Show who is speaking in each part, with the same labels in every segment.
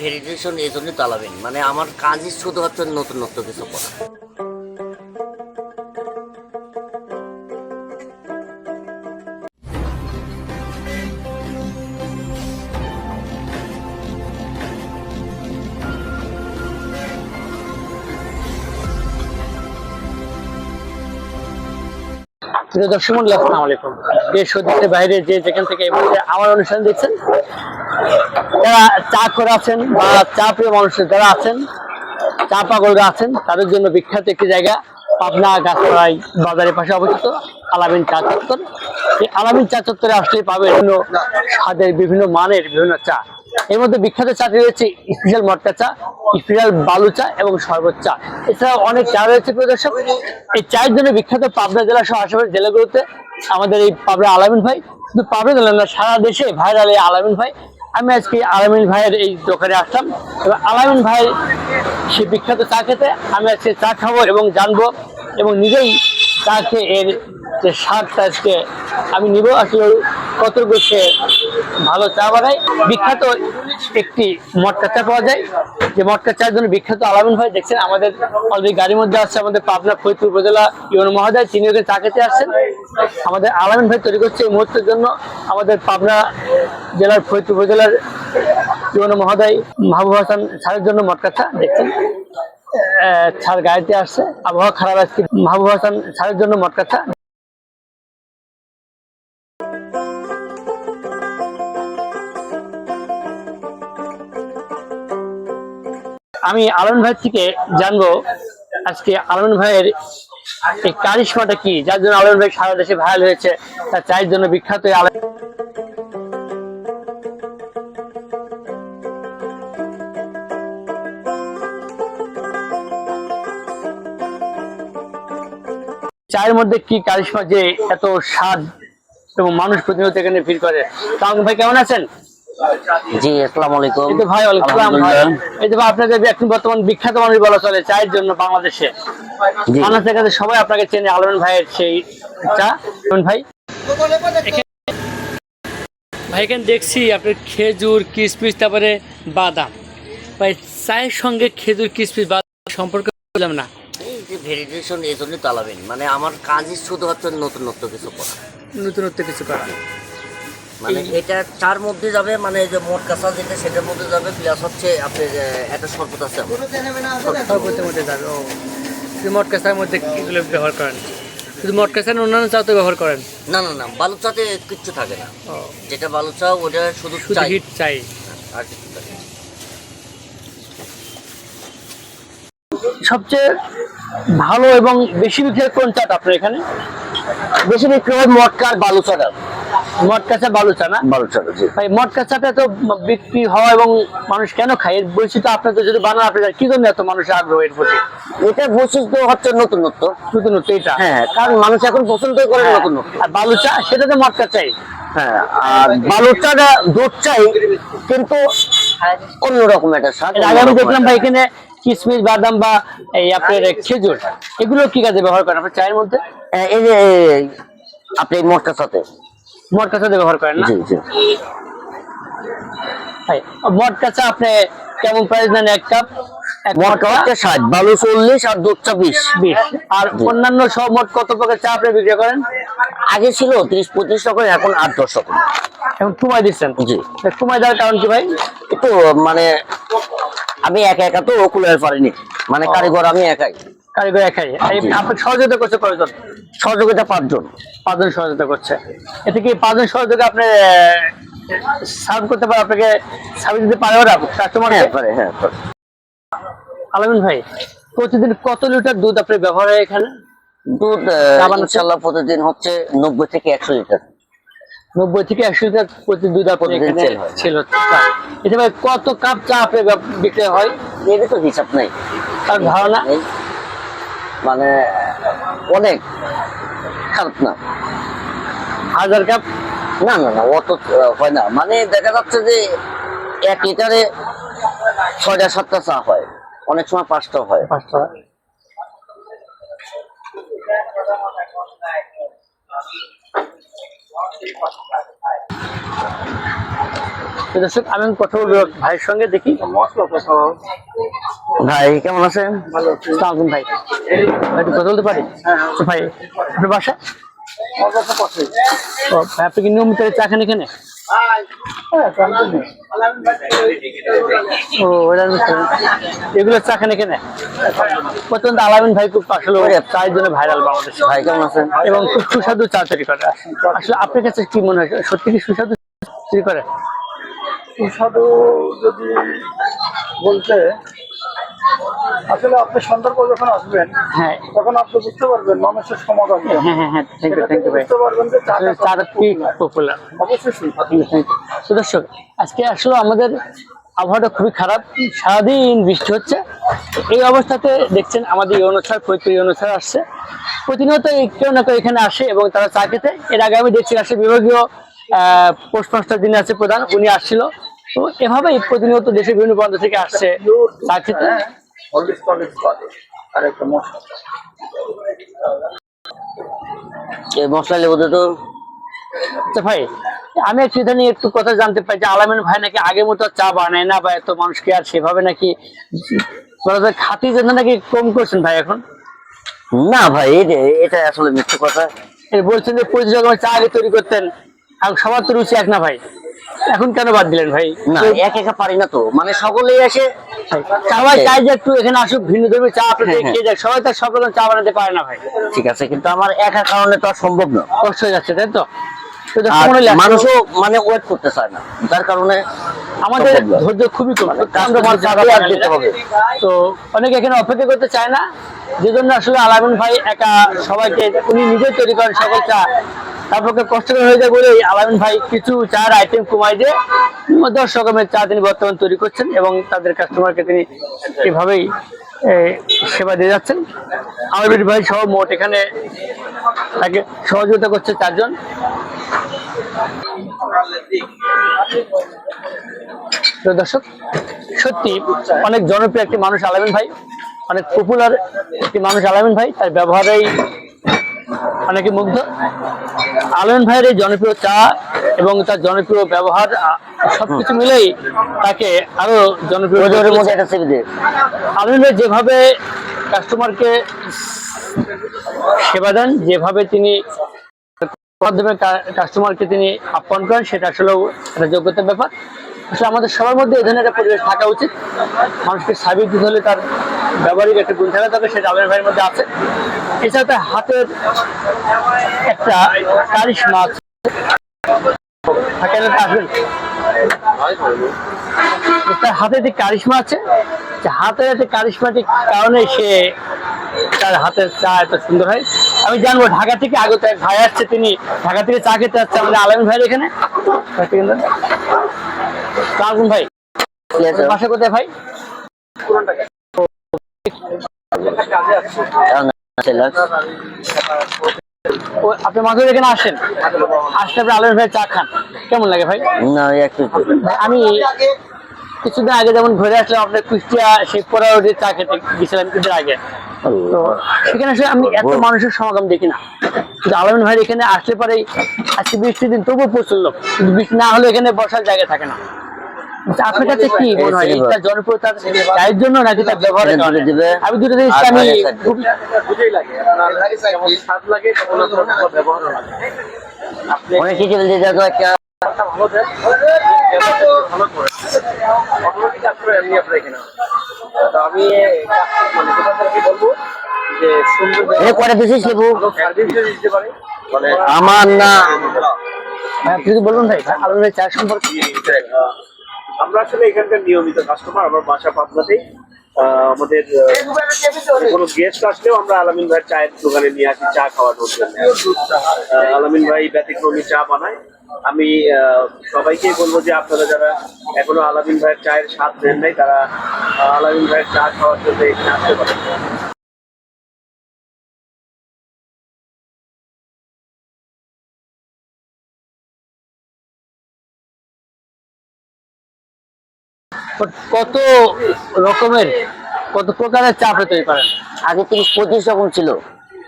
Speaker 1: Verification এই জন্যই চালাবেন। মানে আমার কাজই শুধু হচ্ছে নতুন নতুন কিছু করা।
Speaker 2: প্রিয় দর্শক মন্ডলী, আসসালামু আলাইকুম। দেশ ও দেশের বাইরে যে যেখান থেকে এই মুহূর্তে আমার অনুষ্ঠান দেখছেন যারা চা করে আছেন বা চা প্রিয় মানুষ যারা আছেন, চা পাগলরা আছেন, তাদের জন্য বিখ্যাত একটি জায়গা, পাবনা গাছড়াই বাজারের পাশে অবস্থিত আলামিন চা চত্বর। এই আলামিন চা চত্বরে আসলে পাবে বিভিন্ন স্বাদের বিভিন্ন মানের বিভিন্ন চা। এর মধ্যে বিখ্যাত চাটি রয়েছে স্পেশাল মটকা চা, স্পেশাল বালু চা এবং শরবত চা। এছাড়াও অনেক চা রয়েছে প্রিয় দর্শক। এই চায়ের জন্য বিখ্যাত পাবনা জেলা সহ আশেপাশের জেলাগুলোতে আমাদের এই পাবনা আলামিন ভাই শুধু পাবনা জেলা না, সারা দেশে ভাইরাল এই আলামিন ভাই। আমি আজকে আলামিন ভাইয়ের এই দোকানে আসলাম। এবং আলামিন ভাইয়ের সে বিখ্যাত চা খেতে, আমি আজকে চা খাব এবং জানব এবং নিজেই চা খেয়ে এর যে স্বাদটা আজকে আমি নিব। আসলে কতটুকু সে ভালো চা বানায়। বিখ্যাত একটি মটকা চা পাওয়া যায়। যে মটকা চায়ের জন্য বিখ্যাত আলামিন ভাই দেখছেন, আমাদের অলরেডি গাড়ির মধ্যে আসছে আমাদের পাবনা ফরিদপুর উপজেলা ইউন মহোদয়, তিনি ওকে চা খেতে আসছেন। আমাদের আলামিন ভাই তৈরি করছে এই মুহূর্তের জন্য আমাদের পাবনা জেলার ফরিদপুর উপজেলার ইউন মহোদয় মাহবুব হাসান স্যারের জন্য মটকা চা দেখছেন। স্যার গাড়িতে আসছে। আবহাওয়া খারাপ আজকে। মাহবুব হাসান স্যারের জন্য মটকা চা আমি আলম ভাই থেকে জানব আজকে আলম ভাইয়ের এই কারিশমাটা কি? যার জন্য আলম ভাই সারা দেশে ভাইরাল হয়েছে, তার চায়ের জন্য বিখ্যাত চায়ের মধ্যে কি কারিশমা যে এত স্বাদ এবং মানুষ প্রতিনিয়ত এখানে ভিড় করে? কালম ভাই কেমন আছেন?
Speaker 1: জি আসসালামু আলাইকুম।
Speaker 2: এই তো ভাই। এই তো আপনাদের এখন বর্তমান বিখ্যাত মানুষ বলা চলে চায়ের জন্য বাংলাদেশে। বাংলাদেশের কাছে সবাই আপনাকে চেনে আলমান ভাইয়ের সেই চা। আলমান ভাই। ভাই এখানে দেখছি আপনার খেজুর কিশমিশ তারপরে বাদাম। ভাই চায়ের সঙ্গে খেজুর কিশমিশ বাদাম সম্পর্কে বুঝলাম না।
Speaker 1: এই যে ভেরিফিকেশন এই জন্যই চালাবেন মানে আমার কাজই শুধু হচ্ছে নতুন নতুন কিছু করা।
Speaker 2: নতুনত্ব কিছু করা।
Speaker 1: মানে এটা চার মধ্যে যাবে মানে যে মোট কাঁচা যেটা সেটার মধ্যে যাবে প্লাস হচ্ছে আপনার আহ, একটা শরবত আছে। আমার।
Speaker 2: সর্বতের মধ্যে যাবে ও। ব্যবহার করেন? শুধু চায়ের অন্যান্য তো ব্যবহার করেন?
Speaker 1: না না না বালু চাতে কিচ্ছু থাকে না। যেটা বালু চা ওটা শুধু
Speaker 2: শুধু
Speaker 1: চাই।
Speaker 2: হিট চাই।
Speaker 1: আর কিছু থাকে
Speaker 2: সবচেয়ে ভালো এবং বেশি বিক্রি কোন চাট আপনার এখানে?
Speaker 1: বেশি বিক্রি হয় মটকা আর বালু চাটা
Speaker 2: মটকা চা বালু না?
Speaker 1: বালু জি।
Speaker 2: ভাই মটকা তো বিক্রি হওয়া এবং মানুষ কেন খায়? এর বৈশিষ্ট্য আপনার যদি বানান আপনি কি জন্য এত মানুষের আগ্রহ এর প্রতি?
Speaker 1: এটা বৈশিষ্ট্য হচ্ছে নতুনত্ব।
Speaker 2: নতুনত্ব এটা
Speaker 1: হ্যাঁ কারণ মানুষ এখন পছন্দ করে নতুনত্ব।
Speaker 2: আর বালু সেটা তো মটকা চাই
Speaker 1: হ্যাঁ আর বালু দুধ চাই কিন্তু অন্যরকম একটা স্বাদ
Speaker 2: আগে আমি দেখলাম ভাই এখানে কিশমিশ বাদাম বা এই আপনার খেজুর। এগুলো কি কাজে ব্যবহার করেন? আপনার চায়ের মধ্যে?
Speaker 1: হ্যাঁ, এই যে আপনি মটকার সাথে
Speaker 2: মটকা চা ব্যবহার করেন না?
Speaker 1: জি জি।
Speaker 2: ভাই মটকা চা আপনি কেমন প্রাইস নেন এক কাপ
Speaker 1: আর
Speaker 2: অন্যান্য সব মোট কত প্রকার চা আপনি বিক্রি করেন?
Speaker 1: আগে ছিল ত্রিশ পঁচিশ রকম এখন আট দশ রকম
Speaker 2: এখন কমাই দিচ্ছেন?
Speaker 1: জি।
Speaker 2: কমাই দেওয়ার কারণ কি ভাই?
Speaker 1: একটু মানে আমি একা একা তো কুলার পারিনি। মানে কারিগর আমি একাই।
Speaker 2: কারিগর একাই। আপনার সহযোগিতা করছে কয়জন?
Speaker 1: সহযোগিতা পাঁচজন।
Speaker 2: পাঁচজন সহযোগিতা করছে। এতে কি পাঁচজন সহযোগিতা আপনি সার্ভ করতে পারে আপনাকে সার্ভিস দিতে পারে ওরা কাস্টমার
Speaker 1: হ্যাঁ পারে হ্যাঁ।
Speaker 2: আলামিন ভাই প্রতিদিন কত লিটার দুধ আপনি ব্যবহার হয় এখানে?
Speaker 1: দুধ? ইনশাল্লাহ প্রতিদিন হচ্ছে নব্বই থেকে একশো লিটার।
Speaker 2: নব্বই থেকে একশো লিটার প্রতি দুধ আপনি
Speaker 1: প্রতিদিন।
Speaker 2: ছিল এটা ভাই কত কাপ চা আপনি ব্যব- বিক্রি হয়?
Speaker 1: এর তো হিসাব নাই।
Speaker 2: তার ধারণা?
Speaker 1: মানে অনেক খারাপ না।
Speaker 2: হাজার কাপ?
Speaker 1: না না না অত হয় না। মানে দেখা যাচ্ছে যে এক লিটারে ছয়টা সাতটা চা হয়। অনেক সময় পাঁচটা হয়।
Speaker 2: পাঁচটা। দর্শক আমি কথা বলব ভাইয়ের সঙ্গে দেখি।
Speaker 1: ভাই কেমন আছেন?
Speaker 2: আলাইকুম ভাই। একটু কথা বলতে পারি? তো ভাই আপনার বাসা? আপনি কি নিয়মিত চা খান এখানে? এগুলো চা খান এখানে? প্রচণ্ড আলামিন ভাই খুব আসলে চায়ের জন্য ভাইরাল বাংলাদেশ।
Speaker 1: ভাই কেমন আছেন?
Speaker 2: এবং খুব সুস্বাদু চা তৈরি করে। আসলে আপনার কাছে কি মনে হয় সত্যি কি সুস্বাদু তৈরি করে?
Speaker 3: সুস্বাদু যদি বলতে আসলে আপনি সন্দর্ভ যখন আসবেন
Speaker 2: হ্যাঁ।
Speaker 3: তখন আপনি বুঝতে পারবেন মানুষের সমাগম
Speaker 2: হ্যাঁ হ্যাঁ হ্যাঁ থ্যাংক ইউ থ্যাংক ইউ
Speaker 3: বুঝতে পারবেন যে চাটা
Speaker 2: কি পপুলার
Speaker 3: অবশ্যই।
Speaker 2: তো দর্শক আজকে আসলে আমাদের আবহাওয়াটা খুবই খারাপ। সারাদিন বৃষ্টি হচ্ছে। এই অবস্থাতে দেখছেন আমাদের অনুসার ফরিদপুর ইউনুসার আসছে। প্রতিনিয়ত কেউ না কেউ এখানে আসে এবং তারা চা খেতে। এর আগে আমি দেখছি আসলে বিভাগীয় পোস্ট মাস্টার যিনি আছে প্রধান উনি আসছিল। তো এভাবেই প্রতিনিয়ত দেশের বিভিন্ন প্রান্ত থেকে আসছে চা খেতে
Speaker 3: হলদিস টলিস করে আর একটা মশলা।
Speaker 1: এই মশলা লেবুতে তো?
Speaker 2: আচ্ছা ভাই আমি একটু ইদানিং একটু কথা জানতে পাই যে আলামিন ভাই নাকি আগের মতো চা বানায় না বা এত মানুষকে আর সেভাবে নাকি খাতি জন্য নাকি কম করছেন ভাই এখন?
Speaker 1: না ভাই এটা- আসলে মিথ্যে কথা।
Speaker 2: বলছেন যে প্রতিযোগ চা আগে তৈরি করতেন এখন সবার তো রুচি এক না ভাই। এখন কেন বাদ দিলেন ভাই?
Speaker 1: না। এক একা পারি না তো। মানে সকলেই এসে
Speaker 2: সবাই চাই যে একটু এখানে আসুক ভিন্ন ধর্মী চা আপনাদের
Speaker 1: হ্যাঁ, হ্যাঁ।
Speaker 2: খেয়ে যাক। সবাই তো সব রকম চা বানাতে পারে না ভাই।
Speaker 1: ঠিক আছে কিন্তু আমার একা কারণে তো সম্ভব না।
Speaker 2: কষ্ট হয়ে যাচ্ছে তাই তো? মনে
Speaker 1: মানুষও মানে ওয়েট করতে চায় না। যার কারণে
Speaker 2: আমাদের ধৈর্য খুবই কম।
Speaker 1: কাজ
Speaker 2: আমরা
Speaker 1: করতে
Speaker 2: মাল চা
Speaker 1: যেতে আর
Speaker 2: বানাই
Speaker 1: যেতে
Speaker 2: না।
Speaker 1: হবে।
Speaker 2: তো অনেকে এখানে অপেক্ষা করতে চায় না। যে জন্য আসলে আলামিন ভাই একা সবাইকে উনি নিজে তৈরি করেন সকল চা। তারপর কষ্টকর হয়ে যায় বলে আলামিন ভাই কিছু চার আইটেম কমাই দিয়ে দশ রকমের চা তিনি বর্তমান তৈরি করছেন এবং তাদের কাস্টমারকে তিনি এভাবেই সেবা দিয়ে যাচ্ছেন। আমির ভাই সহ মোট এখানে তাকে সহযোগিতা করছে চারজন। দর্শক, সত্যি অনেক জনপ্রিয় একটি মানুষ আলামিন ভাই, অনেক পপুলার একটি মানুষ আলামিন ভাই, তার ব্যবহারেই অনেকে মুগ্ধ। আলামিন ভাইয়ের এই জনপ্রিয় চা এবং তার জনপ্রিয় ব্যবহার সবকিছু মিলেই তাকে আরও জনপ্রিয় আলামিন ভাই যেভাবে কাস্টমারকে সেবা দেন যেভাবে তিনি মাধ্যমে কাস্টমারকে তিনি আপ্যায়ন করেন সেটা আসলেও একটা যোগ্যতার ব্যাপার। আসলে আমাদের সবার মধ্যে এই ধরনের একটা পরিবেশ থাকা উচিত। মানুষকে সার্ভিস দিতে হলে তার ব্যবহারিক একটা গুণ থাকা তবে সেটা আলামিন ভাইয়ের মধ্যে আছে। এছাড়া তার হাতের একটা কারিশমা আছে তার হাতে যে কারিশমা আছে যে হাতের একটা কারিশমাটিক কারণে সে তার হাতের চা এত সুন্দর হয়। আমি জানব ঢাকা থেকে আগত এক ভাই আসছে, তিনি ঢাকা থেকে চা খেতে আসছে আমাদের আলম ভাইয়ের এখানে। ভাই। বাসা কোথায় ভাই? আপনি মাঝে এখানে আসেন? আসলে আপনি ভাই চা খান। কেমন লাগে ভাই?
Speaker 1: না
Speaker 2: আমি কিছুদিন আগে যেমন ঘুরে আসলাম আপনার কুষ্টিয়া সেই পোড়াউটি চা খেতে গেছিলাম ঈদের আগে। তো সেখানে আসলে আমি এত মানুষের সমাগম দেখি না। কিন্তু আলমিন ভাই এখানে আসলে পরে আজকে বৃষ্টির দিন তবুও প্রচুর লোক। বৃষ্টি না হলে এখানে বসার জায়গা থাকে না। আপনার কাছে কি মনে হয়? এটা জনপ্রিয়তার চায়ের জন্য নাকি তার ব্যবহারের কারণে
Speaker 1: দিবে।
Speaker 2: আমি দুটো জিনিস আমি
Speaker 1: ভাইয়ের সাথে।
Speaker 2: খুব
Speaker 3: দুটোই লাগে স্বাদ লাগে তেমন আপনার ভালো ব্যবহারও লাগে।
Speaker 1: অনেক কিছু দিয়ে যাতো একটা
Speaker 3: একটা ভালো দেন ভালো করে। অটোমেটিক কাস্টমার এমনি আপনার এখানে তো আমি মানে দোকানদারকে বলব যে সুন্দর
Speaker 1: করে দিছিস লেবু
Speaker 3: দিতে পারে। মানে
Speaker 1: আমার না।
Speaker 2: হ্যাঁ, আপনি বলুন ভাই আলমিন ভাই চা সম্পর্কে।
Speaker 3: আমরা আসলে এখানকার নিয়মিত কাস্টমার আমার বাসা পাবনাতেই আমাদের কোনো গেস্ট আসলেও আমরা আলামিন ভাইয়ের চায়ের দোকানে নিয়ে আসি, চা খাওয়ানোর জন্য। আলামিন ভাই ব্যতিক্রমী চা বানায়। আমি সবাইকে বলব যে আপনারা যারা এখনও আলামিন ভাইয়ের চায়ের স্বাদ নেন নাই, তারা আলামিন ভাইয়ের চা খাওয়ার জন্য এখানে আসতে পারেন।
Speaker 2: কত রকমের কত প্রকারের চা আপনি তৈরি করেন?
Speaker 1: আগে তিরিশ পঁচিশ রকম ছিল।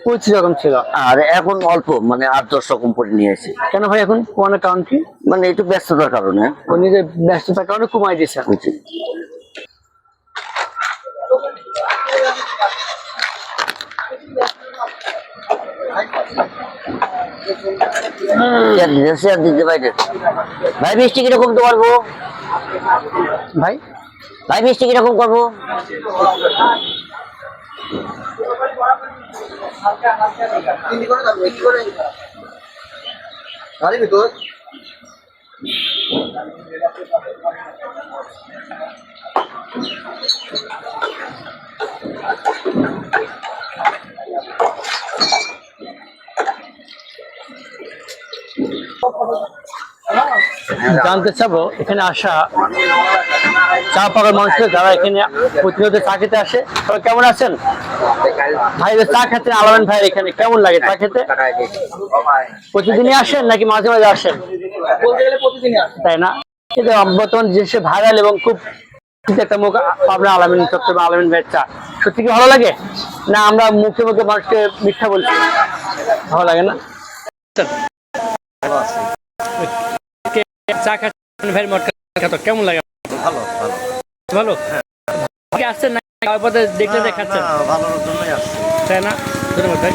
Speaker 2: পঁচিশ রকম ছিল।
Speaker 1: আর এখন অল্প মানে আট দশ রকম করে নিয়েছি
Speaker 2: কেন ভাই এখন কমানোর কারণ কি?
Speaker 1: মানে একটু ব্যস্ততার কারণে।
Speaker 2: ও নিজের ব্যস্ততার কারণে কমাই
Speaker 1: দিতে বাইরে। ভাই মিষ্টি কীরকম তো পারব
Speaker 2: ভাই?
Speaker 1: ভাই মিষ্টি কীরকম করব?
Speaker 2: জানতে চাবো এখানে আসা চা পাকার মানুষদের যারা এখানে প্রতিনিয়ত চা খেতে আসে তারা কেমন আছেন? ভাই চা খেতে আলামেন ভাই এখানে কেমন লাগে চা খেতে? প্রতিদিনই আসেন নাকি মাঝে মাঝে আসেন? তাই না? কিন্তু বর্তমান যে সে ভাইরাল এবং খুব একটা মুখ আপনার আলামিন চট্টগ্রাম আলামিন ভাইয়ের চা। সত্যি কি ভালো লাগে? না আমরা মুখে মুখে মানুষকে মিথ্যা বলছি? ভালো লাগে না? চা খাচ্ছেন ভাই মটকা খাতো কেমন লাগে?
Speaker 4: ভালো ভালো।
Speaker 2: ভালো? আসছেন না? পথে দেখাচ্ছেন
Speaker 4: ভালোর জন্যই আসছে।
Speaker 2: তাই না? ধন্যবাদ ভাই।